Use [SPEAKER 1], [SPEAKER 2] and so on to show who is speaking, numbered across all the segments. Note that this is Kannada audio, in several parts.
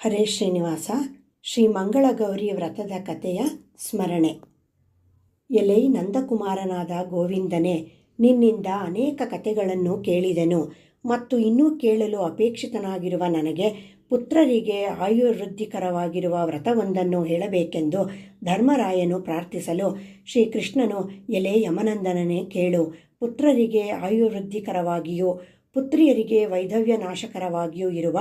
[SPEAKER 1] ಹರೇ ಶ್ರೀನಿವಾಸ, ಶ್ರೀ ಮಂಗಳಗೌರಿ ವ್ರತದ ಕಥೆಯ ಸ್ಮರಣೆ. ಎಲೆ ನಂದಕುಮಾರನಾದ ಗೋವಿಂದನೇ, ನಿನ್ನಿಂದ ಅನೇಕ ಕಥೆಗಳನ್ನು ಕೇಳಿದೆನು ಮತ್ತು ಇನ್ನೂ ಕೇಳಲು ಅಪೇಕ್ಷಿತನಾಗಿರುವ ನನಗೆ ಪುತ್ರರಿಗೆ ಆಯುರ್ವೃದ್ಧಿಕರವಾಗಿರುವ ವ್ರತವೊಂದನ್ನು ಹೇಳಬೇಕೆಂದು ಧರ್ಮರಾಯನು ಪ್ರಾರ್ಥಿಸಲು ಶ್ರೀಕೃಷ್ಣನು, ಎಲೆ ಯಮನಂದನನೇ ಕೇಳು, ಪುತ್ರರಿಗೆ ಆಯುರ್ವೃದ್ಧಿಕರವಾಗಿಯೂ ಪುತ್ರಿಯರಿಗೆ ವೈಧವ್ಯ ನಾಶಕರವಾಗಿಯೂ ಇರುವ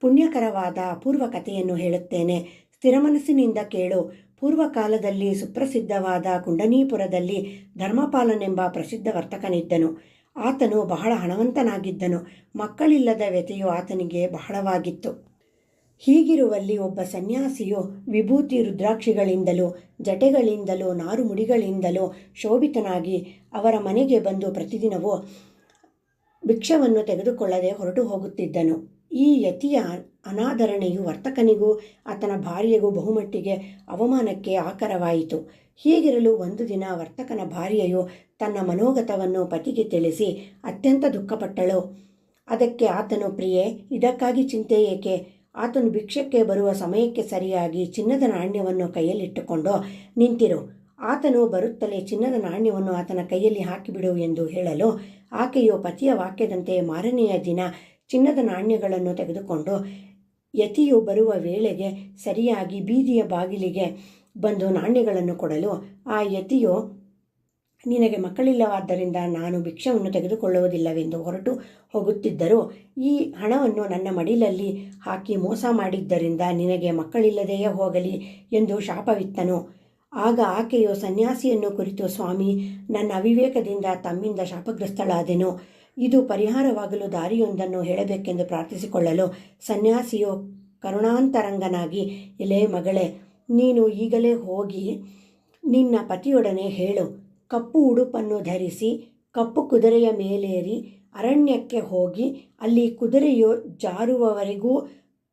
[SPEAKER 1] ಪುಣ್ಯಕರವಾದ ಅಪೂರ್ವ ಕಥೆಯನ್ನು ಹೇಳುತ್ತೇನೆ ಸ್ಥಿರಮನಸ್ಸಿನಿಂದ ಕೇಳು. ಪೂರ್ವಕಾಲದಲ್ಲಿ ಸುಪ್ರಸಿದ್ಧವಾದ ಕುಂಡನೀಪುರದಲ್ಲಿ ಧರ್ಮಪಾಲನೆಂಬ ಪ್ರಸಿದ್ಧ ವರ್ತಕನಿದ್ದನು. ಆತನು ಬಹಳ ಹಣವಂತನಾಗಿದ್ದನು. ಮಕ್ಕಳಿಲ್ಲದ ವ್ಯತೆಯು ಆತನಿಗೆ ಬಹಳವಾಗಿತ್ತು. ಹೀಗಿರುವಲ್ಲಿ ಒಬ್ಬ ಸನ್ಯಾಸಿಯು ವಿಭೂತಿ ರುದ್ರಾಕ್ಷಿಗಳಿಂದಲೂ, ಜಟೆಗಳಿಂದಲೂ, ನಾರುಮುಡಿಗಳಿಂದಲೂ ಶೋಭಿತನಾಗಿ ಅವರ ಮನೆಗೆ ಬಂದು ಪ್ರತಿದಿನವೂ ಭಿಕ್ಷವನ್ನು ತೆಗೆದುಕೊಳ್ಳದೆ ಹೊರಟು ಹೋಗುತ್ತಿದ್ದನು. ಈ ಯತಿಯ ಅನಾದರಣೆಯು ವರ್ತಕನಿಗೂ ಆತನ ಭಾರ್ಯೆಗೂ ಬಹುಮಟ್ಟಿಗೆ ಅವಮಾನಕ್ಕೆ ಆಕರವಾಯಿತು. ಹೀಗಿರಲು ಒಂದು ದಿನ ವರ್ತಕನ ಭಾರ್ಯೆಯು ತನ್ನ ಮನೋಗತವನ್ನು ಪತಿಗೆ ತಿಳಿಸಿ ಅತ್ಯಂತ ದುಃಖಪಟ್ಟಳು. ಅದಕ್ಕೆ ಆತನು, ಪ್ರಿಯೆ, ಇದಕ್ಕಾಗಿ ಚಿಂತೆ ಏಕೆ? ಆತನು ಭಿಕ್ಷಕ್ಕೆ ಬರುವ ಸಮಯಕ್ಕೆ ಸರಿಯಾಗಿ ಚಿನ್ನದ ನಾಣ್ಯವನ್ನು ಕೈಯಲ್ಲಿಟ್ಟುಕೊಂಡು ನಿಂತಿರು. ಆತನು ಬರುತ್ತಲೇ ಚಿನ್ನದ ನಾಣ್ಯವನ್ನು ಆತನ ಕೈಯಲ್ಲಿ ಹಾಕಿಬಿಡು ಎಂದು ಹೇಳಲು ಆಕೆಯು ಪತಿಯ ವಾಕ್ಯದಂತೆ ಮಾರನೆಯ ದಿನ ಚಿನ್ನದ ನಾಣ್ಯಗಳನ್ನು ತೆಗೆದುಕೊಂಡು ಯತಿಯು ಬರುವ ವೇಳೆಗೆ ಸರಿಯಾಗಿ ಬೀದಿಯ ಬಾಗಿಲಿಗೆ ಬಂದು ನಾಣ್ಯಗಳನ್ನು ಕೊಡಲು, ಆ ಯತಿಯು, ನಿನಗೆ ಮಕ್ಕಳಿಲ್ಲವಾದ್ದರಿಂದ ನಾನು ಭಿಕ್ಷವನ್ನು ತೆಗೆದುಕೊಳ್ಳುವುದಿಲ್ಲವೆಂದು ಹೊರಟು ಹೋಗುತ್ತಿದ್ದರು, ಈ ಹಣವನ್ನು ನನ್ನ ಮಡಿಲಲ್ಲಿ ಹಾಕಿ ಮೋಸ ಮಾಡಿದ್ದರಿಂದ ನಿನಗೆ ಮಕ್ಕಳಿಲ್ಲದೆಯೇ ಹೋಗಲಿ ಎಂದು ಶಾಪವಿತ್ತನು. ಆಗ ಆಕೆಯು ಸನ್ಯಾಸಿಯನ್ನು ಕುರಿತು, ಸ್ವಾಮಿ, ನನ್ನ ಅವಿವೇಕದಿಂದ ತಮ್ಮಿಂದ ಶಾಪಗ್ರಸ್ತಳಾದೆನು. ಇದು ಪರಿಹಾರವಾಗಲು ದಾರಿಯೊಂದನ್ನು ಹೇಳಬೇಕೆಂದು ಪ್ರಾರ್ಥಿಸಿಕೊಳ್ಳಲು ಸನ್ಯಾಸಿಯು ಕರುಣಾಂತರಂಗನಾಗಿ, ಎಲೆ ಮಗಳೇ, ನೀನು ಈಗಲೇ ಹೋಗಿ ನಿನ್ನ ಪತಿಯೊಡನೆ ಹೇಳು. ಕಪ್ಪು ಉಡುಪನ್ನು ಧರಿಸಿ, ಕಪ್ಪು ಕುದುರೆಯ ಮೇಲೇರಿ ಅರಣ್ಯಕ್ಕೆ ಹೋಗಿ, ಅಲ್ಲಿ ಕುದುರೆಯು ಜಾರುವವರೆಗೂ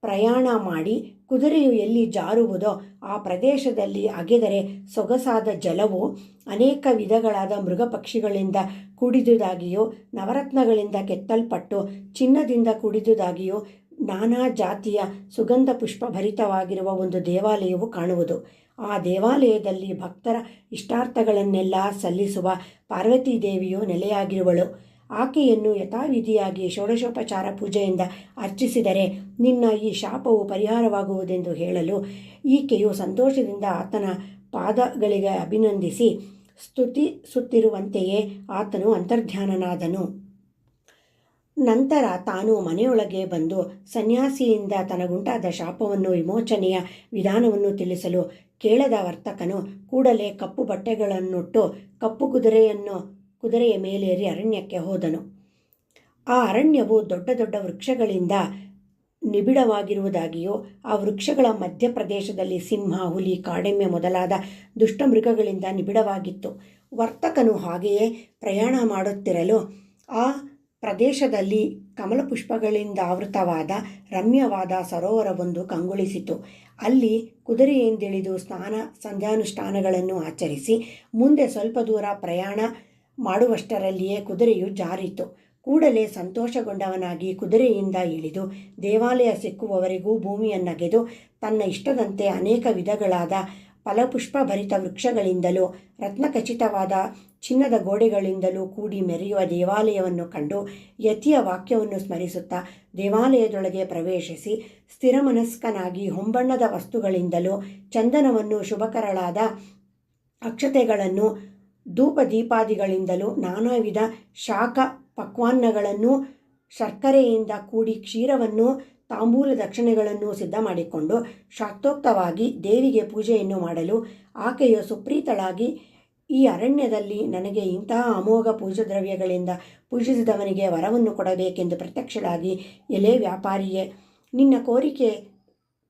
[SPEAKER 1] ಪ್ರಯಾಣ ಮಾಡಿ ಕುದುರೆಯು ಎಲ್ಲಿ ಜಾರುವುದೋ ಆ ಪ್ರದೇಶದಲ್ಲಿ ಅಗೆದರೆ ಸೊಗಸಾದ ಜಲವು ಅನೇಕ ವಿಧಗಳಾದ ಮೃಗ ಪಕ್ಷಿಗಳಿಂದ ಕೂಡಿದುದಾಗಿಯೂ, ನವರತ್ನಗಳಿಂದ ಕೆತ್ತಲ್ಪಟ್ಟು ಚಿನ್ನದಿಂದ ಕೂಡಿದುದಾಗಿಯೋ ನಾನಾ ಜಾತಿಯ ಸುಗಂಧ ಪುಷ್ಪಭರಿತವಾಗಿರುವ ಒಂದು ದೇವಾಲಯವು ಕಾಣುವುದು. ಆ ದೇವಾಲಯದಲ್ಲಿ ಭಕ್ತರ ಇಷ್ಟಾರ್ಥಗಳನ್ನೆಲ್ಲ ಸಲ್ಲಿಸುವ ಪಾರ್ವತಿ ದೇವಿಯು ನೆಲೆಯಾಗಿರುವಳು. ಆಕೆಯನ್ನು ಯಥಾವಿಧಿಯಾಗಿ ಷೋಡಶೋಪಚಾರ ಪೂಜೆಯಿಂದ ಅರ್ಚಿಸಿದರೆ ನಿನ್ನ ಈ ಶಾಪವು ಪರಿಹಾರವಾಗುವುದೆಂದು ಹೇಳಲು ಈಕೆಯು ಸಂತೋಷದಿಂದ ಆತನ ಪಾದಗಳಿಗೆ ಅಭಿನಂದಿಸಿ ಸ್ತುತಿಸುತ್ತಿರುವಂತೆಯೇ ಆತನು ಅಂತರ್ಧ್ಯಾನನಾದನು. ನಂತರ ತಾನು ಮನೆಯೊಳಗೆ ಬಂದು ಸನ್ಯಾಸಿಯಿಂದ ತನಗುಂಟಾದ ಶಾಪವನ್ನು ವಿಮೋಚನೆಯ ವಿಧಾನವನ್ನು ತಿಳಿಸಲು ಕೇಳದ ವರ್ತಕನು ಕೂಡಲೇ ಕಪ್ಪು ಬಟ್ಟೆಗಳನ್ನುಟ್ಟು ಕಪ್ಪು ಕುದುರೆಯನ್ನು ಕುದುರೆಯ ಮೇಲೇರಿ ಅರಣ್ಯಕ್ಕೆ ಹೋದನು. ಆ ಅರಣ್ಯವು ದೊಡ್ಡ ದೊಡ್ಡ ವೃಕ್ಷಗಳಿಂದ ನಿಬಿಡವಾಗಿರುವುದಾಗಿಯೂ, ಆ ವೃಕ್ಷಗಳ ಮಧ್ಯಪ್ರದೇಶದಲ್ಲಿ ಸಿಂಹ, ಹುಲಿ, ಕಾಡೆಮ್ಮೆ ಮೊದಲಾದ ದುಷ್ಟಮೃಗಗಳಿಂದ ನಿಬಿಡವಾಗಿತ್ತು. ವರ್ತಕನು ಹಾಗೆಯೇ ಪ್ರಯಾಣ ಮಾಡುತ್ತಿರಲು ಆ ಪ್ರದೇಶದಲ್ಲಿ ಕಮಲಪುಷ್ಪಗಳಿಂದ ಆವೃತವಾದ ರಮ್ಯವಾದ ಸರೋವರವೊಂದು ಕಂಗೊಳಿಸಿತು. ಅಲ್ಲಿ ಕುದುರೆಯಿಂದಿಳಿದು ಸ್ನಾನ, ಸಂಧ್ಯಾನುಷ್ಠಾನಗಳನ್ನು ಆಚರಿಸಿ, ಮುಂದೆ ಸ್ವಲ್ಪ ದೂರ ಪ್ರಯಾಣ ಮಾಡುವಷ್ಟರಲ್ಲಿಯೇ ಕುದುರೆಯು ಜಾರಿತು. ಕೂಡಲೇ ಸಂತೋಷಗೊಂಡವನಾಗಿ ಕುದುರೆಯಿಂದ ಇಳಿದು ದೇವಾಲಯ ಸಿಕ್ಕುವವರೆಗೂ ಭೂಮಿಯನ್ನಗೆದು ತನ್ನ ಇಷ್ಟದಂತೆ ಅನೇಕ ವಿಧಗಳಾದ ಫಲಪುಷ್ಪಭರಿತ ವೃಕ್ಷಗಳಿಂದಲೂ ರತ್ನಖಚಿತವಾದ ಚಿನ್ನದ ಗೋಡೆಗಳಿಂದಲೂ ಕೂಡಿ ಮೆರೆಯುವ ದೇವಾಲಯವನ್ನು ಕಂಡು ಯತಿಯ ವಾಕ್ಯವನ್ನು ಸ್ಮರಿಸುತ್ತಾ ದೇವಾಲಯದೊಳಗೆ ಪ್ರವೇಶಿಸಿ ಸ್ಥಿರಮನಸ್ಕನಾಗಿ ಹೊಂಬಣ್ಣದ ವಸ್ತುಗಳಿಂದಲೂ ಚಂದನವನ್ನು ಶುಭಕರಳಾದ ಅಕ್ಷತೆಗಳನ್ನು ಧೂಪ ದೀಪಾದಿಗಳಿಂದಲೂ ನಾನಾ ವಿಧ ಶಾಖ ಪಕ್ವಾನ್ನಗಳನ್ನು ಶರ್ಕರೆಯಿಂದ ಕೂಡಿ ಕ್ಷೀರವನ್ನು, ತಾಂಬೂಲ ದಕ್ಷಿಣೆಗಳನ್ನು ಸಿದ್ಧ ಮಾಡಿಕೊಂಡು ಶಾಕ್ತೋಕ್ತವಾಗಿ ದೇವಿಗೆ ಪೂಜೆಯನ್ನು ಮಾಡಲು ಆಕೆಯು ಸುಪ್ರೀತಳಾಗಿ ಈ ಅರಣ್ಯದಲ್ಲಿ ನನಗೆ ಇಂತಹ ಅಮೋಘ ಪೂಜಾದ್ರವ್ಯಗಳಿಂದ ಪೂಜಿಸಿದವನಿಗೆ ವರವನ್ನು ಕೊಡಬೇಕೆಂದು ಪ್ರತ್ಯಕ್ಷಳಾಗಿ ಎಲೆ ವ್ಯಾಪಾರಿಯೇ, ನಿನ್ನ ಕೋರಿಕೆ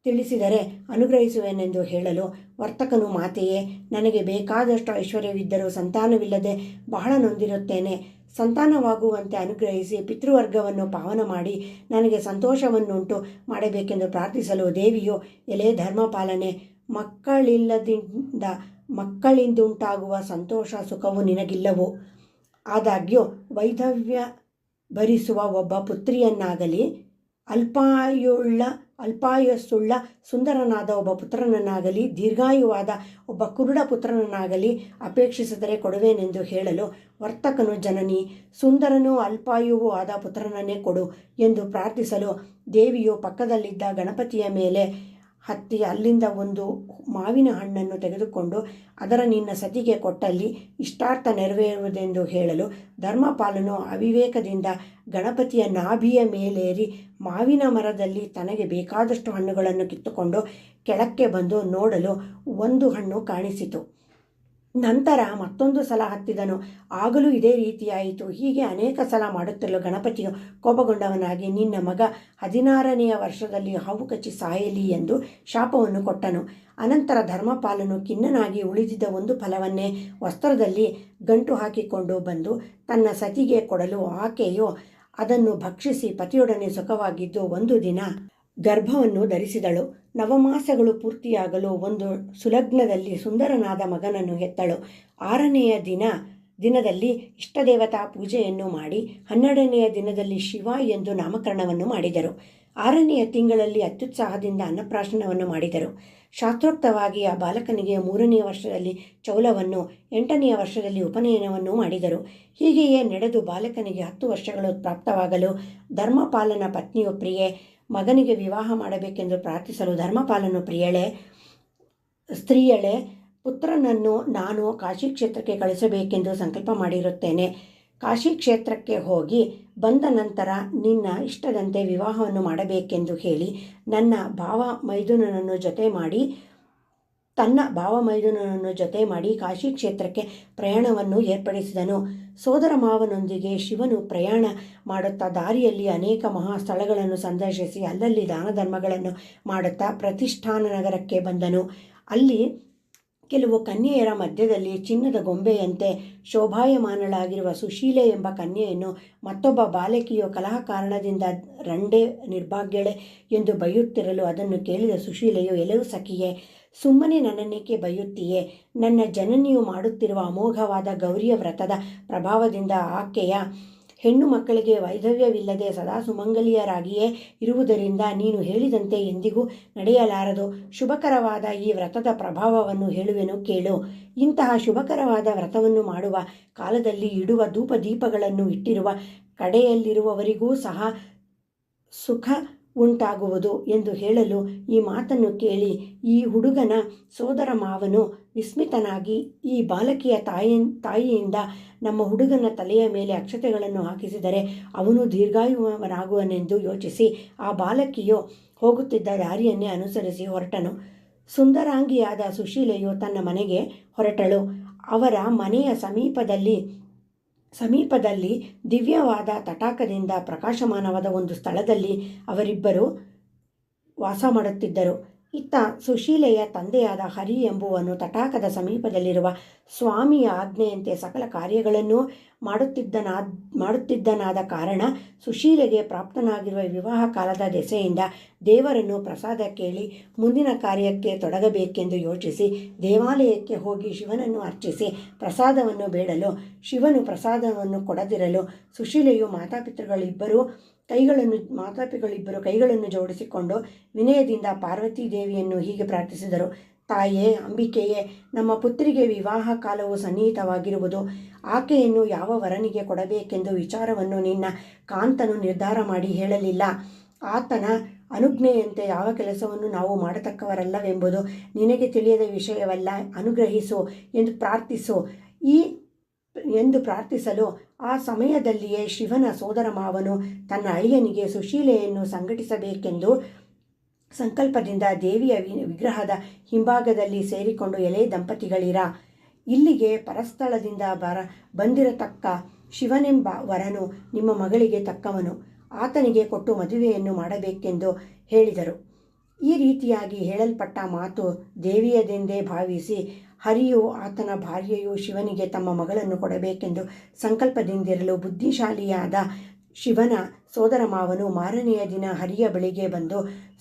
[SPEAKER 1] ತಿಳಿಸಿದರೆ ಅನುಗ್ರಹಿಸುವೆನೆಂದು ಹೇಳಲು ವರ್ತಕನು ಮಾತೆಯೇ, ನನಗೆ ಬೇಕಾದಷ್ಟು ಐಶ್ವರ್ಯವಿದ್ದರೂ ಸಂತಾನವಿಲ್ಲದೆ ಬಹಳ ನೊಂದಿರುತ್ತೇನೆ. ಸಂತಾನವಾಗುವಂತೆ ಅನುಗ್ರಹಿಸಿ ಪಿತೃವರ್ಗವನ್ನು ಪಾವನ ಮಾಡಿ ನನಗೆ ಸಂತೋಷವನ್ನುಂಟು ಮಾಡಬೇಕೆಂದು ಪ್ರಾರ್ಥಿಸಲು ದೇವಿಯು ಎಲೆ ಧರ್ಮಪಾಲನೆ ಮಕ್ಕಳಿಲ್ಲದಿಂದ, ಮಕ್ಕಳಿಂದುಂಟಾಗುವ ಸಂತೋಷ ಸುಖವು ನಿನಗಿಲ್ಲವು? ಆದಾಗ್ಯೂ ವೈಧವ್ಯ ಭರಿಸುವ ಒಬ್ಬ ಪುತ್ರಿಯನ್ನಾಗಲಿ ಅಲ್ಪಾಯುಳ್ಳ ಅಲ್ಪಾಯುಸ್ಸುಳ್ಳ ಸುಂದರನಾದ ಒಬ್ಬ ಪುತ್ರನನ್ನಾಗಲಿ, ದೀರ್ಘಾಯುವಾದ ಒಬ್ಬ ಕುರುಡ ಪುತ್ರನನ್ನಾಗಲಿ ಅಪೇಕ್ಷಿಸಿದರೆ ಕೊಡುವೆನೆಂದು ಹೇಳಲು ವರ್ತಕನು ಜನನಿ, ಸುಂದರನೂ ಅಲ್ಪಾಯುವೂ ಆದ ಪುತ್ರನನ್ನೇ ಕೊಡು ಎಂದು ಪ್ರಾರ್ಥಿಸಲು ದೇವಿಯು ಪಕ್ಕದಲ್ಲಿದ್ದ ಗಣಪತಿಯ ಮೇಲೆ ಹತ್ತಿ ಅಲ್ಲಿಂದ ಒಂದು ಮಾವಿನ ಹಣ್ಣನ್ನು ತೆಗೆದುಕೊಂಡು ಅದರ ನಿನ್ನ ಸತಿಗೆ ಕೊಟ್ಟಲ್ಲಿ ಇಷ್ಟಾರ್ಥ ನೆರವೇರುವುದೆಂದು ಹೇಳಲು ಧರ್ಮಪಾಲನು ಅವಿವೇಕದಿಂದ ಗಣಪತಿಯ ನಾಭಿಯ ಮೇಲೇರಿ ಮಾವಿನ ಮರದಲ್ಲಿ ತನಗೆ ಬೇಕಾದಷ್ಟು ಹಣ್ಣುಗಳನ್ನು ಕಿತ್ತುಕೊಂಡು ಕೆಳಕ್ಕೆ ಬಂದು ನೋಡಲು ಒಂದು ಹಣ್ಣು ಕಾಣಿಸಿತು. ನಂತರ ಮತ್ತೊಂದು ಸಲ ಹತ್ತಿದನು. ಆಗಲೂ ಇದೇ ರೀತಿಯಾಯಿತು. ಹೀಗೆ ಅನೇಕ ಸಲ ಮಾಡುತ್ತಿರಲು ಗಣಪತಿಯು ಕೋಪಗೊಂಡವನಾಗಿ ನಿನ್ನ ಮಗ ಹದಿನಾರನೆಯ ವರ್ಷದಲ್ಲಿ ಹಾವು ಕಚ್ಚಿ ಸಾಯಲಿ ಎಂದು ಶಾಪವನ್ನು ಕೊಟ್ಟನು. ಅನಂತರ ಧರ್ಮಪಾಲನು ಖಿನ್ನನಾಗಿ ಉಳಿದಿದ್ದ ಒಂದು ಫಲವನ್ನೇ ವಸ್ತ್ರದಲ್ಲಿ ಗಂಟು ಹಾಕಿಕೊಂಡು ಬಂದು ತನ್ನ ಸತಿಗೆ ಕೊಡಲು ಆಕೆಯು ಅದನ್ನು ಭಕ್ಷಿಸಿ ಪತಿಯೊಡನೆ ಸುಖವಾಗಿದ್ದು ಒಂದು ದಿನ ಗರ್ಭವನ್ನು ಧರಿಸಿದಳು. ನವಮಾಸಗಳು ಪೂರ್ತಿಯಾಗಲು ಒಂದು ಸುಲಗ್ನದಲ್ಲಿ ಸುಂದರನಾದ ಮಗನನ್ನು ಹೆತ್ತಳು. ಆರನೆಯ ದಿನ, ದಿನದಲ್ಲಿ ಇಷ್ಟದೇವತಾ ಪೂಜೆಯನ್ನು ಮಾಡಿ, ಹನ್ನೆರಡನೆಯ ದಿನದಲ್ಲಿ ಶಿವ ಎಂದು ನಾಮಕರಣವನ್ನು ಮಾಡಿದರು. ಆರನೆಯ ತಿಂಗಳಲ್ಲಿ ಅತ್ಯುತ್ಸಾಹದಿಂದ ಅನ್ನಪ್ರಾಶನವನ್ನು ಮಾಡಿದರು. ಶಾಸ್ತ್ರೋಕ್ತವಾಗಿ ಆ ಬಾಲಕನಿಗೆ ಮೂರನೆಯ ವರ್ಷದಲ್ಲಿ ಚೌಲವನ್ನು, ಎಂಟನೆಯ ವರ್ಷದಲ್ಲಿ ಉಪನಯನವನ್ನು ಮಾಡಿದರು. ಹೀಗೆಯೇ ನಡೆದು ಬಾಲಕನಿಗೆ ಹತ್ತು ವರ್ಷಗಳು ಪ್ರಾಪ್ತವಾಗಲು ಧರ್ಮಪಾಲನ ಪತ್ನಿಯೊಬ್ಬರಿಗೆ ಮಗನಿಗೆ ವಿವಾಹ ಮಾಡಬೇಕೆಂದು ಪ್ರಾರ್ಥಿಸಲು ಧರ್ಮಪಾಲನು ಪ್ರಿಯಳೆ, ಸ್ತ್ರೀಯಳೆ, ಪುತ್ರನನ್ನು ನಾನು ಕಾಶಿ ಕ್ಷೇತ್ರಕ್ಕೆ ಕಳಿಸಬೇಕೆಂದು ಸಂಕಲ್ಪ ಮಾಡಿರುತ್ತೇನೆ. ಕಾಶಿ ಕ್ಷೇತ್ರಕ್ಕೆ ಹೋಗಿ ಬಂದ ನಂತರ ನಿನ್ನ ಇಷ್ಟದಂತೆ ವಿವಾಹವನ್ನು ಮಾಡಬೇಕೆಂದು ಹೇಳಿ ನನ್ನ ಭಾವ ಮೈದುನನನ್ನು ಜೊತೆ ಮಾಡಿ, ತನ್ನ ಭಾವ ಮೈದುನನನ್ನು ಜೊತೆ ಮಾಡಿ ಕಾಶಿ ಕ್ಷೇತ್ರಕ್ಕೆ ಪ್ರಯಾಣವನ್ನು ಏರ್ಪಡಿಸಿದನು. ಸೋದರ ಮಾವನೊಂದಿಗೆ ಶಿವನು ಪ್ರಯಾಣ ಮಾಡುತ್ತಾ ದಾರಿಯಲ್ಲಿ ಅನೇಕ ಮಹಾ ಸ್ಥಳಗಳನ್ನು ಸಂದರ್ಶಿಸಿ ಅಲ್ಲಲ್ಲಿ ದಾನ ಧರ್ಮಗಳನ್ನು ಮಾಡುತ್ತಾ ಪ್ರತಿಷ್ಠಾನ ನಗರಕ್ಕೆ ಬಂದನು. ಅಲ್ಲಿ ಕೆಲವು ಕನ್ಯೆಯರ ಮಧ್ಯದಲ್ಲಿ ಚಿನ್ನದ ಗೊಂಬೆಯಂತೆ ಶೋಭಾಯಮಾನಳಾಗಿರುವ ಸುಶೀಲೆ ಎಂಬ ಕನ್ಯೆಯನ್ನು ಮತ್ತೊಬ್ಬ ಬಾಲಕಿಯು ಕಲಹ ಕಾರಣದಿಂದ ರಂಡೆ ನಿರ್ಭಾಗ್ಯಳೆ ಎಂದು ಬೈಯುತ್ತಿರಲು ಅದನ್ನು ಕೇಳಿದ ಸುಶೀಲೆಯು, ಎಲೆವು ಸಖಿಯೇ ಸುಮ್ಮನೆ ನನ್ನನ್ನೇಕೆ ಬೈಯುತ್ತೀಯೇ? ನನ್ನ ಜನನಿಯು ಮಾಡುತ್ತಿರುವ ಅಮೋಘವಾದ ಗೌರಿಯ ವ್ರತದ ಪ್ರಭಾವದಿಂದ ಆಕೆಯ ಹೆಣ್ಣು ಮಕ್ಕಳಿಗೆ ವೈಧವ್ಯವಿಲ್ಲದೆ ಸದಾ ಸುಮಂಗಲಿಯರಾಗಿಯೇ ಇರುವುದರಿಂದ ನೀನು ಹೇಳಿದಂತೆ ಎಂದಿಗೂ ನಡೆಯಲಾರದು. ಶುಭಕರವಾದ ಈ ವ್ರತದ ಪ್ರಭಾವವನ್ನು ಹೇಳುವೆನು ಕೇಳು. ಇಂತಹ ಶುಭಕರವಾದ ವ್ರತವನ್ನು ಮಾಡುವ ಕಾಲದಲ್ಲಿ ಇಡುವ ಧೂಪ ದೀಪಗಳನ್ನು ಇಟ್ಟಿರುವ ಕಡೆಯಲ್ಲಿರುವವರಿಗೂ ಸಹ ಸುಖ ಉಂಟಾಗುವುದು ಎಂದು ಹೇಳಲು ಈ ಮಾತನ್ನು ಕೇಳಿ ಈ ಹುಡುಗನ ಸೋದರ ಮಾವನು ವಿಸ್ಮಿತನಾಗಿ ಈ ಬಾಲಕಿಯ ತಾಯಿ, ತಾಯಿಯಿಂದ ನಮ್ಮ ಹುಡುಗನ ತಲೆಯ ಮೇಲೆ ಅಕ್ಷತೆಗಳನ್ನು ಹಾಕಿಸಿದರೆ ಅವನು ದೀರ್ಘಾಯುವನಾಗುವನೆಂದು ಯೋಚಿಸಿ ಆ ಬಾಲಕಿಯು ಹೋಗುತ್ತಿದ್ದ ದಾರಿಯನ್ನೇ ಅನುಸರಿಸಿ ಹೊರಟನು. ಸುಂದರಾಂಗಿಯಾದ ಸುಶೀಲೆಯು ತನ್ನ ಮನೆಗೆ ಹೊರಟಳು. ಅವರ ಮನೆಯ ಸಮೀಪದಲ್ಲಿ ಸಮೀಪದಲ್ಲಿ ದಿವ್ಯವಾದ ತಟಾಕದಿಂದ ಪ್ರಕಾಶಮಾನವಾದ ಒಂದು ಸ್ಥಳದಲ್ಲಿ ಅವರಿಬ್ಬರು ವಾಸ ಮಾಡುತ್ತಿದ್ದರು. ಇತ್ತ ಸುಶೀಲೆಯ ತಂದೆಯಾದ ಹರಿ ಎಂಬುವನು ತಟಾಕದ ಸಮೀಪದಲ್ಲಿರುವ ಸ್ವಾಮಿಯ ಆಜ್ಞೆಯಂತೆ ಸಕಲ ಕಾರ್ಯಗಳನ್ನು ಮಾಡುತ್ತಿದ್ದನಾದ ಮಾಡುತ್ತಿದ್ದನಾದ ಕಾರಣ ಸುಶೀಲೆಗೆ ಪ್ರಾಪ್ತನಾಗಿರುವ ವಿವಾಹ ಕಾಲದ ದೆಸೆಯಿಂದ ದೇವರನ್ನು ಪ್ರಸಾದ ಕೇಳಿ ಮುಂದಿನ ಕಾರ್ಯಕ್ಕೆ ತೊಡಗಬೇಕೆಂದು ಯೋಚಿಸಿ ದೇವಾಲಯಕ್ಕೆ ಹೋಗಿ ಶಿವನನ್ನು ಅರ್ಚಿಸಿ ಪ್ರಸಾದವನ್ನು ಬೇಡಲು, ಶಿವನು ಪ್ರಸಾದವನ್ನು ಕೊಡದಿರಲು ಸುಶೀಲೆಯು ಮಾತಾಪಿತೃಗಳಿಬ್ಬರೂ ಕೈಗಳನ್ನು, ಮಾತಾಪಿಗಳಿಬ್ಬರು ಕೈಗಳನ್ನು ಜೋಡಿಸಿಕೊಂಡು ವಿನಯದಿಂದ ಪಾರ್ವತೀ ದೇವಿಯನ್ನು ಹೀಗೆ ಪ್ರಾರ್ಥಿಸಿದರು. ತಾಯೇ, ಅಂಬಿಕೆಯೇ, ನಮ್ಮ ಪುತ್ರಿಗೆ ವಿವಾಹ ಕಾಲವು ಸನ್ನಿಹಿತವಾಗಿರುವುದು. ಆಕೆಯನ್ನು ಯಾವ ವರನಿಗೆ ಕೊಡಬೇಕೆಂದು ವಿಚಾರವನ್ನು ನಿನ್ನ ಕಾಂತನು ನಿರ್ಧಾರ ಮಾಡಿ ಹೇಳಲಿಲ್ಲ. ಆತನ ಅನುಜ್ಞೆಯಂತೆ ಯಾವ ಕೆಲಸವನ್ನು ನಾವು ಮಾಡತಕ್ಕವರಲ್ಲವೆಂಬುದು ನಿನಗೆ ತಿಳಿಯದ ವಿಷಯವಲ್ಲ. ಅನುಗ್ರಹಿಸು ಎಂದು ಪ್ರಾರ್ಥಿಸು. ಈ ಎಂದು ಪ್ರಾರ್ಥಿಸಲು ಆ ಸಮಯದಲ್ಲಿಯೇ ಶಿವನ ಸೋದರ ಮಾವನು ತನ್ನ ಅಳಿಯನಿಗೆ ಸುಶೀಲೆಯನ್ನು ಸಂಘಟಿಸಬೇಕೆಂದು ಸಂಕಲ್ಪದಿಂದ ದೇವಿಯ ವಿಗ್ರಹದ ಹಿಂಭಾಗದಲ್ಲಿ ಸೇರಿಕೊಂಡು ಎಲೆ ದಂಪತಿಗಳಿರ, ಇಲ್ಲಿಗೆ ಪರಸ್ಥಳದಿಂದ ಬರ, ಬಂದಿರತಕ್ಕ ಶಿವನೆಂಬ ವರನು ನಿಮ್ಮ ಮಗಳಿಗೆ ತಕ್ಕವನು, ಆತನಿಗೆ ಕೊಟ್ಟು ಮದುವೆಯನ್ನು ಮಾಡಬೇಕೆಂದು ಹೇಳಿದರು. ಈ ರೀತಿಯಾಗಿ ಹೇಳಲ್ಪಟ್ಟ ಮಾತು ದೇವಿಯದೆಂದೇ ಭಾವಿಸಿ ಹರಿಯು ಆತನ ಭಾರ್ಯೆಯು ಶಿವನಿಗೆ ತಮ್ಮ ಮಗಳನ್ನು ಕೊಡಬೇಕೆಂದು ಸಂಕಲ್ಪದಿಂದಿರಲು ಬುದ್ಧಿಶಾಲಿಯಾದ ಶಿವನ ಸೋದರ ಮಾವನು ಮಾರನೆಯ ದಿನ ಹರಿಯ ಬಳಿಗೆ ಬಂದು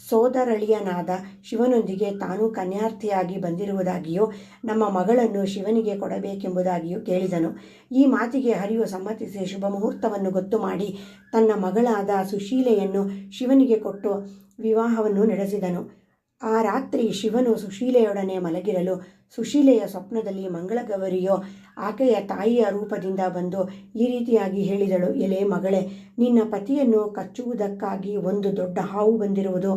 [SPEAKER 1] ಸೋದರಳಿಯನಾದ ಶಿವನೊಂದಿಗೆ ತಾನು ಕನ್ಯಾರ್ಥಿಯಾಗಿ ಬಂದಿರುವುದಾಗಿಯೂ ನಮ್ಮ ಮಗಳನ್ನು ಶಿವನಿಗೆ ಕೊಡಬೇಕೆಂಬುದಾಗಿಯೂ ಕೇಳಿದನು. ಈ ಮಾತಿಗೆ ಹರಿಯು ಸಮ್ಮತಿಸಿ ಶುಭ ಮುಹೂರ್ತವನ್ನು ಗೊತ್ತು ಮಾಡಿ ತನ್ನ ಮಗಳಾದ ಸುಶೀಲೆಯನ್ನು ಶಿವನಿಗೆ ಕೊಟ್ಟು ವಿವಾಹವನ್ನು ನಡೆಸಿದನು. ಆ ರಾತ್ರಿ ಶಿವನು ಸುಶೀಲೆಯೊಡನೆ ಮಲಗಿರಲು ಸುಶೀಲೆಯ ಸ್ವಪ್ನದಲ್ಲಿ ಮಂಗಳಗೌರಿಯೋ, ಆಕೆಯ ತಾಯಿಯ ರೂಪದಿಂದ ಬಂದು ಈ ರೀತಿಯಾಗಿ ಹೇಳಿದಳು, ಎಲೆ ಮಗಳೇ, ನಿನ್ನ ಪತಿಯನ್ನು ಕಚ್ಚುವುದಕ್ಕಾಗಿ ಒಂದು ದೊಡ್ಡ ಹಾವು ಬಂದಿರುವುದು,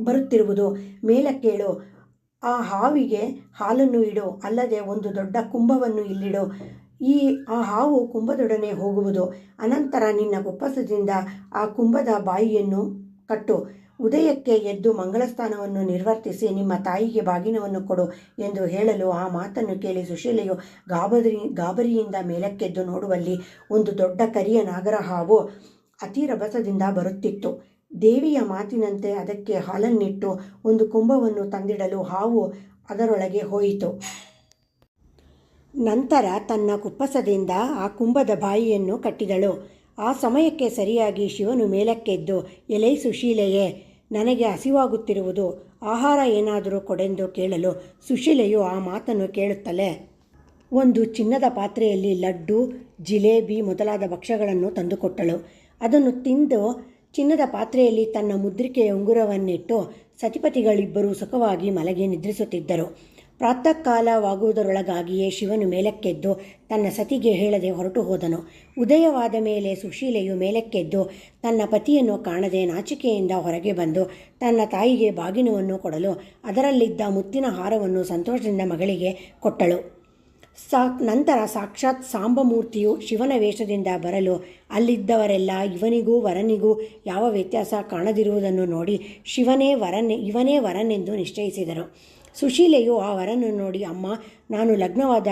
[SPEAKER 1] ಬರುತ್ತಿರುವುದು, ಮೇಲಕ್ಕೇಳು, ಆ ಹಾವಿಗೆ ಹಾಲನ್ನು ಇಡು, ಅಲ್ಲದೆ ಒಂದು ದೊಡ್ಡ ಕುಂಭವನ್ನು ಇಲ್ಲಿಡು, ಈ, ಆ ಹಾವು ಕುಂಭದೊಡನೆ ಹೋಗುವುದು, ಅನಂತರ ನಿನ್ನ ಕುಪ್ಪಸದಿಂದ ಆ ಕುಂಭದ ಬಾಯಿಯನ್ನು ಕಟ್ಟು ಉದಯಕ್ಕೆ ಎದ್ದು ಮಂಗಳಸ್ಥಾನವನ್ನು ನಿರ್ವರ್ತಿಸಿ ನಿಮ್ಮ ತಾಯಿಗೆ ಬಾಗಿನವನ್ನು ಕೊಡು ಎಂದು ಹೇಳಲು ಆ ಮಾತನ್ನು ಕೇಳಿ ಸುಶೀಲೆಯು ಗಾಬರಿ, ಗಾಬರಿಯಿಂದ ಮೇಲಕ್ಕೆದ್ದು ನೋಡುವಲ್ಲಿ ಒಂದು ದೊಡ್ಡ ಕರಿಯ ನಾಗರ ಹಾವು ಅತಿ ರಭಸದಿಂದ ಬರುತ್ತಿತ್ತು. ದೇವಿಯ ಮಾತಿನಂತೆ ಅದಕ್ಕೆ ಹಾಲನ್ನಿಟ್ಟು ಒಂದು ಕುಂಭವನ್ನು ತಂದಿಡಲು ಹಾವು ಅದರೊಳಗೆ ಹೋಯಿತು. ನಂತರ ತನ್ನ ಕುಪ್ಪಸದಿಂದ ಆ ಕುಂಭದ ಬಾಯಿಯನ್ನು ಕಟ್ಟಿದಳು. ಆ ಸಮಯಕ್ಕೆ ಸರಿಯಾಗಿ ಶಿವನು ಮೇಲಕ್ಕೆದ್ದು, ಎಲೆ ಸುಶೀಲೆಯೇ ನನಗೆ ಹಸಿವಾಗುತ್ತಿರುವುದು, ಆಹಾರ ಏನಾದರೂ ಕೊಡೆಂದು ಕೇಳಲು ಸುಶೀಲೆಯು ಆ ಮಾತನ್ನು ಕೇಳುತ್ತಲೇ, ಒಂದು ಚಿನ್ನದ ಪಾತ್ರೆಯಲ್ಲಿ ಲಡ್ಡು, ಜಿಲೇಬಿ ಮೊದಲಾದ ಭಕ್ಷ್ಯಗಳನ್ನು ತಂದುಕೊಟ್ಟಳು. ಅದನ್ನು ತಿಂದು ಚಿನ್ನದ ಪಾತ್ರೆಯಲ್ಲಿ ತನ್ನ ಮುದ್ರಿಕೆಯ ಉಂಗುರವನ್ನಿಟ್ಟು ಸತಿಪತಿಗಳಿಬ್ಬರೂ ಸುಖವಾಗಿ ಮಲಗಿ ನಿದ್ರಿಸುತ್ತಿದ್ದರು. ಪ್ರಾತಃ ಕಾಲವಾಗುವುದರೊಳಗಾಗಿಯೇ ಶಿವನು ಮೇಲಕ್ಕೆದ್ದು ತನ್ನ ಸತಿಗೆ ಹೇಳದೆ ಹೊರಟು ಹೋದನು. ಉದಯವಾದ ಮೇಲೆ ಸುಶೀಲೆಯು ಮೇಲಕ್ಕೆದ್ದು ತನ್ನ ಪತಿಯನ್ನು ಕಾಣದೆ ನಾಚಿಕೆಯಿಂದ ಹೊರಗೆ ಬಂದು ತನ್ನ ತಾಯಿಗೆ ಬಾಗಿನವನ್ನು ಕೊಡಲು ಅದರಲ್ಲಿದ್ದ ಮುತ್ತಿನ ಹಾರವನ್ನು ಸಂತೋಷದಿಂದ ಮಗಳಿಗೆ ಕೊಟ್ಟಳು. ಸಾ ನಂತರ ಸಾಕ್ಷಾತ್ ಸಾಂಬಮೂರ್ತಿಯು ಶಿವನ ವೇಷದಿಂದ ಬರಲು ಅಲ್ಲಿದ್ದವರೆಲ್ಲ ಇವನಿಗೂ ವರನಿಗೂ ಯಾವ ವ್ಯತ್ಯಾಸ ಕಾಣದಿರುವುದನ್ನು ನೋಡಿ ಶಿವನೇ ವರನೆ, ಇವನೇ ವರನೆಂದು ನಿಶ್ಚಯಿಸಿದರು. ಸುಶೀಲೆಯು ಆ ವರನ್ನು ನೋಡಿ, ಅಮ್ಮ, ನಾನು ಲಗ್ನವಾದ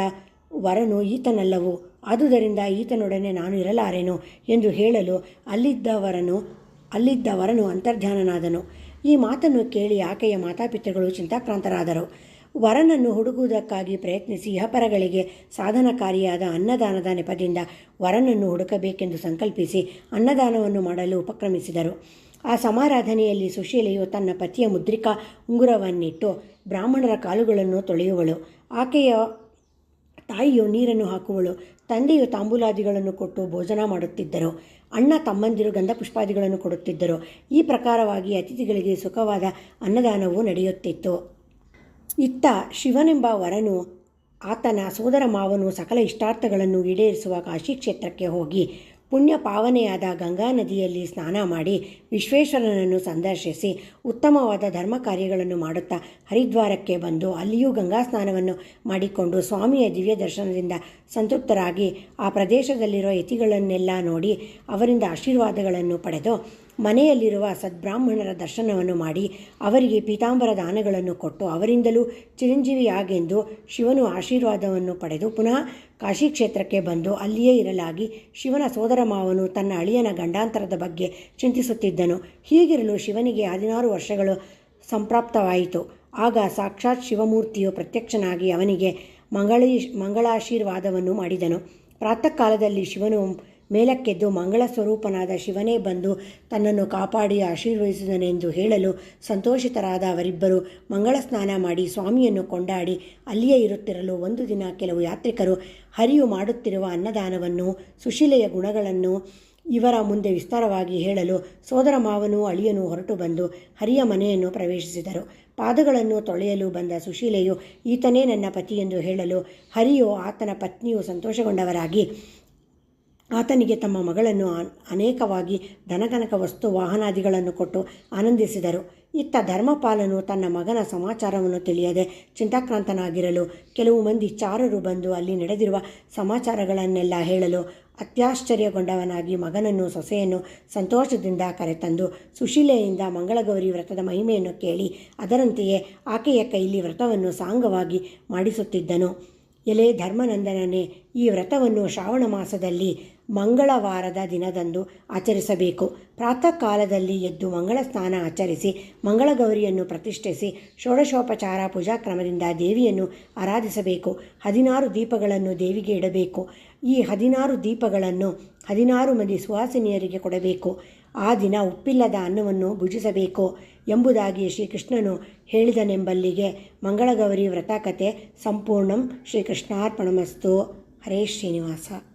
[SPEAKER 1] ವರನು ಈತನಲ್ಲವು? ಆದುದರಿಂದ ಈತನೊಡನೆ ನಾನು ಇರಲಾರೆನು? ಎಂದು ಹೇಳಲು ಅಲ್ಲಿದ್ದವರನು, ಅಲ್ಲಿದ್ದ ವರನು ಅಂತರ್ಧಾನನಾದನು ಈ ಮಾತನ್ನು ಕೇಳಿ ಆಕೆಯ ಮಾತಾಪಿತೃಗಳು ಚಿಂತಾಕ್ರಾಂತರಾದರು. ವರನನ್ನು ಹುಡುಕುವುದಕ್ಕಾಗಿ ಪ್ರಯತ್ನಿಸಿ ಇಹಪರಗಳಿಗೆ ಸಾಧನಕಾರಿಯಾದ ಅನ್ನದಾನದ ನೆಪದಿಂದ ವರನನ್ನು ಹುಡುಕಬೇಕೆಂದು ಸಂಕಲ್ಪಿಸಿ ಅನ್ನದಾನವನ್ನು ಮಾಡಲು ಉಪಕ್ರಮಿಸಿದರು. ಆ ಸಮಾರಾಧನೆಯಲ್ಲಿ ಸುಶೀಲೆಯು ತನ್ನ ಪತಿಯ ಮುದ್ರಿಕಾ ಉಂಗುರವನ್ನಿಟ್ಟು ಬ್ರಾಹ್ಮಣರ ಕಾಲುಗಳನ್ನು ತೊಳೆಯುವಳು. ಆಕೆಯ ತಾಯಿಯು ನೀರನ್ನು ಹಾಕುವಳು. ತಂದೆಯು ತಾಂಬೂಲಾದಿಗಳನ್ನು ಕೊಟ್ಟು ಭೋಜನ ಮಾಡುತ್ತಿದ್ದರು. ಅಣ್ಣ ತಮ್ಮಂದಿರು ಗಂಧ ಪುಷ್ಪಾದಿಗಳನ್ನು ಕೊಡುತ್ತಿದ್ದರು. ಈ ಪ್ರಕಾರವಾಗಿ ಅತಿಥಿಗಳಿಗೆ ಸುಖವಾದ ಅನ್ನದಾನವು ನಡೆಯುತ್ತಿತ್ತು. ಇತ್ತ ಶಿವನೆಂಬ ವರನು ಆತನ ಸೋದರ ಮಾವನು ಸಕಲ ಇಷ್ಟಾರ್ಥಗಳನ್ನು ಈಡೇರಿಸುವ ಕಾಶಿ ಕ್ಷೇತ್ರಕ್ಕೆ ಹೋಗಿ ಪುಣ್ಯ ಪಾವನೆಯಾದ ಗಂಗಾ ನದಿಯಲ್ಲಿ ಸ್ನಾನ ಮಾಡಿ ವಿಶ್ವೇಶ್ವರನನ್ನು ಸಂದರ್ಶಿಸಿ ಉತ್ತಮವಾದ ಧರ್ಮ ಕಾರ್ಯಗಳನ್ನು ಮಾಡುತ್ತಾ ಹರಿದ್ವಾರಕ್ಕೆ ಬಂದು ಅಲ್ಲಿಯೂ ಗಂಗಾ ಸ್ನಾನವನ್ನು ಮಾಡಿಕೊಂಡು ಸ್ವಾಮಿಯ ದಿವ್ಯ ದರ್ಶನದಿಂದ ಸಂತೃಪ್ತರಾಗಿ ಆ ಪ್ರದೇಶದಲ್ಲಿರುವ ಯತಿಗಳನ್ನೆಲ್ಲ ನೋಡಿ ಅವರಿಂದ ಆಶೀರ್ವಾದಗಳನ್ನು ಪಡೆದು ಮನೆಯಲ್ಲಿರುವ ಸದ್ಬ್ರಾಹ್ಮಣರ ದರ್ಶನವನ್ನು ಮಾಡಿ ಅವರಿಗೆ ಪೀತಾಂಬರ ದಾನಗಳನ್ನು ಕೊಟ್ಟು ಅವರಿಂದಲೂ ಚಿರಂಜೀವಿಯಾಗೆಂದು ಶಿವನು ಆಶೀರ್ವಾದವನ್ನು ಪಡೆದು ಪುನಃ ಕಾಶಿ ಕ್ಷೇತ್ರಕ್ಕೆ ಬಂದು ಅಲ್ಲಿಯೇ ಇರಲಾಗಿ ಶಿವನ ಸೋದರ ಮಾವನು ತನ್ನ ಅಳಿಯನ ಗಂಡಾಂತರದ ಬಗ್ಗೆ ಚಿಂತಿಸುತ್ತಿದ್ದನು. ಹೀಗಿರಲು ಶಿವನಿಗೆ ಹದಿನಾರು ವರ್ಷಗಳು ಸಂಪ್ರಾಪ್ತವಾಯಿತು. ಆಗ ಸಾಕ್ಷಾತ್ ಶಿವಮೂರ್ತಿಯು ಪ್ರತ್ಯಕ್ಷನಾಗಿ ಅವನಿಗೆ ಮಂಗಳೀ ಮಂಗಳಾಶೀರ್ವಾದವನ್ನು ಮಾಡಿದನು. ಪ್ರಾತಃ ಕಾಲದಲ್ಲಿ ಶಿವನು ಮೇಲಕ್ಕೆದ್ದು ಮಂಗಳ ಸ್ವರೂಪನಾದ ಶಿವನೇ ಬಂದು ತನ್ನನ್ನು ಕಾಪಾಡಿ ಆಶೀರ್ವದಿಸಿದನೆಂದು ಹೇಳಲು ಸಂತೋಷಿತರಾದ ಅವರಿಬ್ಬರು ಮಂಗಳ ಸ್ನಾನ ಮಾಡಿ ಸ್ವಾಮಿಯನ್ನು ಕೊಂಡಾಡಿ ಅಲ್ಲಿಯೇ ಇರುತ್ತಿರಲು ಒಂದು ದಿನ ಕೆಲವು ಯಾತ್ರಿಕರು ಹರಿಯು ಮಾಡುತ್ತಿರುವ ಅನ್ನದಾನವನ್ನು, ಸುಶೀಲೆಯ ಗುಣಗಳನ್ನು ಇವರ ಮುಂದೆ ವಿಸ್ತಾರವಾಗಿ ಹೇಳಲು ಸೋದರ ಮಾವನು ಅಳಿಯನು ಹೊರಟು ಬಂದು ಹರಿಯ ಮನೆಯನ್ನು ಪ್ರವೇಶಿಸಿದರು. ಪಾದಗಳನ್ನು ತೊಳೆಯಲು ಬಂದ ಸುಶೀಲೆಯು, ಈತನೇ ನನ್ನ ಪತಿ ಎಂದು ಹೇಳಲು ಹರಿಯು ಆತನ ಪತ್ನಿಯು ಸಂತೋಷಗೊಂಡವರಾಗಿ ಆತನಿಗೆ ತಮ್ಮ ಮಗಳನ್ನು ಅನೇಕವಾಗಿ ಧನಗನಕ ವಸ್ತು ವಾಹನಾದಿಗಳನ್ನು ಕೊಟ್ಟು ಆನಂದಿಸಿದರು. ಇತ್ತ ಧರ್ಮಪಾಲನು ತನ್ನ ಮಗನ ಸಮಾಚಾರವನ್ನು ತಿಳಿಯದೆ ಚಿಂತಾಕ್ರಾಂತನಾಗಿರಲು ಕೆಲವು ಮಂದಿ ಚಾರರು ಬಂದು ಅಲ್ಲಿ ನಡೆದಿರುವ ಸಮಾಚಾರಗಳನ್ನೆಲ್ಲ ಹೇಳಲು ಅತ್ಯಾಶ್ಚರ್ಯಗೊಂಡವನಾಗಿ ಮಗನನ್ನು ಸೊಸೆಯನ್ನು ಸಂತೋಷದಿಂದ ಕರೆತಂದು ಸುಶೀಲೆಯಿಂದ ಮಂಗಳಗೌರಿ ವ್ರತದ ಮಹಿಮೆಯನ್ನು ಕೇಳಿ ಅದರಂತೆಯೇ ಆಕೆಯ ಕೈಲಿ ವ್ರತವನ್ನು ಸಾಂಗವಾಗಿ ಮಾಡಿಸುತ್ತಿದ್ದನು. ಎಲೆ ಧರ್ಮನಂದನನೇ ಈ ವ್ರತವನ್ನು ಶ್ರಾವಣ ಮಾಸದಲ್ಲಿ ಮಂಗಳವಾರದ ದಿನದಂದು ಆಚರಿಸಬೇಕು. ಪ್ರಾತಃ ಕಾಲದಲ್ಲಿ ಎದ್ದು ಮಂಗಳ ಸ್ನಾನ ಆಚರಿಸಿ, ಮಂಗಳಗೌರಿಯನ್ನು ಪ್ರತಿಷ್ಠಿಸಿ, ಷೋಡಶೋಪಚಾರ ಪೂಜಾಕ್ರಮದಿಂದ ದೇವಿಯನ್ನು ಆರಾಧಿಸಬೇಕು. ಹದಿನಾರು ದೀಪಗಳನ್ನು ದೇವಿಗೆ ಇಡಬೇಕು. ಈ ಹದಿನಾರು ದೀಪಗಳನ್ನು ಹದಿನಾರು ಮಂದಿ ಸುವಾಸಿನಿಯರಿಗೆ ಕೊಡಬೇಕು. ಆ ದಿನ ಉಪ್ಪಿಲ್ಲದ ಅನ್ನವನ್ನು ಭುಜಿಸಬೇಕು ಎಂಬುದಾಗಿ ಶ್ರೀಕೃಷ್ಣನು ಹೇಳಿದನೆಂಬಲ್ಲಿಗೆ ಮಂಗಳಗೌರಿ ವ್ರತಕತೆ ಸಂಪೂರ್ಣಂ ಶ್ರೀಕೃಷ್ಣಾರ್ಪಣಮಸ್ತು. ಹರೇ ಶ್ರೀನಿವಾಸ.